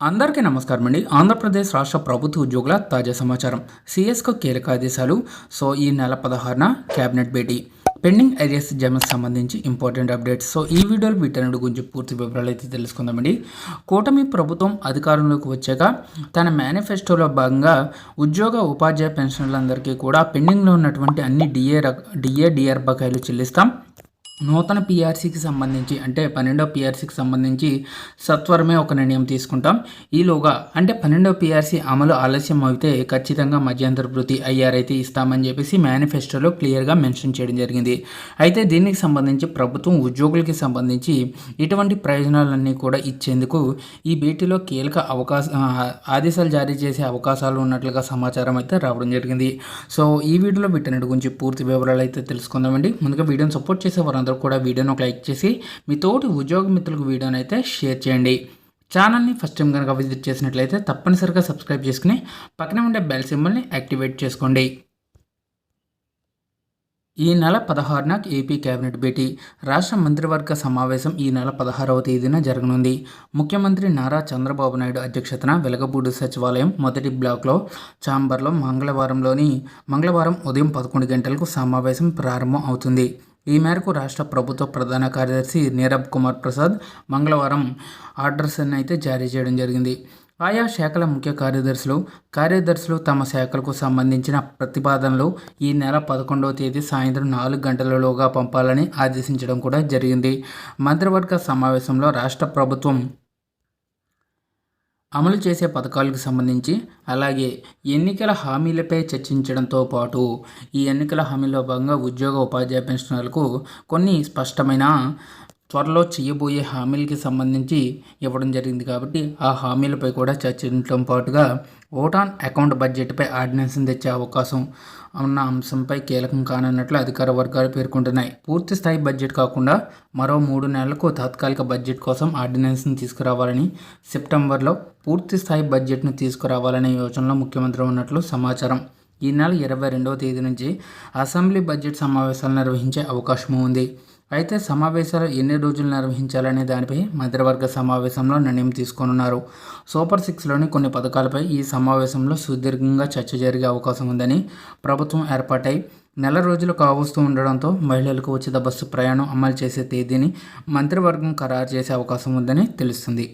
అందరికీ నమస్కారం అండి ఆంధ్రప్రదేశ్ రాష్ట్ర ప్రభుత్వ ఉద్యోగుల తాజా సమాచారం. సిఎస్కు కీలక ఆదేశాలు. సో ఈ నెల పదహారున కేబినెట్ భేటీ. పెండింగ్ ఏరియాస్ జమకు సంబంధించి ఇంపార్టెంట్ అప్డేట్స్. సో ఈ వీడియోలో వీటన్నిటి గురించి పూర్తి వివరాలు అయితే తెలుసుకుందామండి. కూటమి ప్రభుత్వం అధికారంలోకి వచ్చాక తన మేనిఫెస్టోలో భాగంగా ఉద్యోగ ఉపాధ్యాయ పెన్షన్లందరికీ కూడా పెండింగ్లో ఉన్నటువంటి అన్ని డిఏ డిఏ డిఆర్ బకాయిలు చెల్లిస్తాం. నూతన పిఆర్సీకి సంబంధించి అంటే పన్నెండో పిఆర్సీకి సంబంధించి సత్వరమే ఒక నిర్ణయం తీసుకుంటాం. ఈలోగా అంటే పన్నెండో పిఆర్సీ అమలు ఆలస్యం అయితే ఖచ్చితంగా మధ్యంతర వృత్తి ఐఆర్ ఇస్తామని చెప్పేసి మేనిఫెస్టోలో క్లియర్గా మెన్షన్ చేయడం జరిగింది. అయితే దీనికి సంబంధించి ప్రభుత్వం ఉద్యోగులకి సంబంధించి ఇటువంటి ప్రయోజనాలన్నీ కూడా ఇచ్చేందుకు ఈ భేటీలో కీలక అవకాశ ఆదేశాలు జారీ చేసే అవకాశాలు ఉన్నట్లుగా సమాచారం అయితే రావడం జరిగింది. సో ఈ వీడియోలో వీటన్నిటి గురించి పూర్తి వివరాలు అయితే తెలుసుకుందామండి. ముందుగా వీడియోని సపోర్ట్ చేసే వారందరూ అందరూ కూడా వీడియోను ఒక లైక్ చేసి మీ తోటి ఉద్యోగ మిత్రులకు వీడియోని అయితే షేర్ చేయండి. ఛానల్ని ఫస్ట్ టైం కనుక విజిట్ చేసినట్లయితే తప్పనిసరిగా సబ్స్క్రైబ్ చేసుకుని పక్కన ఉండే బెల్ సింబల్ని యాక్టివేట్ చేసుకోండి. ఈ నెల పదహారున ఏపీ కేబినెట్ భేటీ. రాష్ట్ర మంత్రివర్గ సమావేశం ఈ నెల పదహారవ తేదీన జరగనుంది. ముఖ్యమంత్రి నారా చంద్రబాబు నాయుడు అధ్యక్షతన వెలగపూడి సచివాలయం మొదటి బ్లాక్లో ఛాంబర్లో మంగళవారంలోని మంగళవారం ఉదయం పదకొండు గంటలకు సమావేశం ప్రారంభం అవుతుంది. ఈ మేరకు రాష్ట్ర ప్రభుత్వ ప్రధాన కార్యదర్శి నీరబ్ కుమార్ ప్రసాద్ మంగళవారం ఆర్డర్స్ అయితే జారీ చేయడం జరిగింది. ఆయా శాఖల ముఖ్య కార్యదర్శులు కార్యదర్శులు తమ శాఖలకు సంబంధించిన ప్రతిపాదనలు ఈ నెల పదకొండవ తేదీ సాయంత్రం నాలుగు గంటలలోగా పంపాలని ఆదేశించడం కూడా జరిగింది. మంత్రివర్గ సమావేశంలో రాష్ట్ర ప్రభుత్వం అమలు చేసే పథకాలకు సంబంధించి అలాగే ఎన్నికల హామీలపై చర్చించడంతో పాటు ఈ ఎన్నికల హామీలో భాగంగా ఉద్యోగ ఉపాధ్యాయ పెన్షనర్లకు కొన్ని స్పష్టమైన త్వరలో చేయబోయే హామీలకి సంబంధించి ఇవ్వడం జరిగింది కాబట్టి ఆ హామీలపై కూడా చర్చించడం పాటుగా ఓటాన్ అకౌంట్ బడ్జెట్పై ఆర్డినెన్స్ని తెచ్చే అవకాశం ఉన్న అంశంపై కీలకం కానున్నట్లు అధికార వర్గాలు పేర్కొంటున్నాయి. పూర్తి స్థాయి బడ్జెట్ కాకుండా మరో మూడు నెలలకు తాత్కాలిక బడ్జెట్ కోసం ఆర్డినెన్స్ని తీసుకురావాలని సెప్టెంబర్లో పూర్తి స్థాయి బడ్జెట్ను తీసుకురావాలనే యోచనలో ముఖ్యమంత్రి ఉన్నట్లు సమాచారం. ఈ నెల ఇరవై రెండవ తేదీ నుంచి అసెంబ్లీ బడ్జెట్ సమావేశాలు నిర్వహించే అవకాశం ఉంది. అయితే సమావేశాలు ఎన్ని రోజులు నిర్వహించాలనే దానిపై మంత్రివర్గ సమావేశంలో నిర్ణయం తీసుకోనున్నారు. సూపర్ సిక్స్లోని కొన్ని పథకాలపై ఈ సమావేశంలో సుదీర్ఘంగా చర్చ జరిగే అవకాశం ఉందని ప్రభుత్వం ఏర్పాటై నెల రోజులు కావస్తూ ఉండడంతో మహిళలకు ఉచిత బస్సు ప్రయాణం అమలు చేసే తేదీని మంత్రివర్గం ఖరారు చేసే అవకాశం ఉందని తెలుస్తుంది.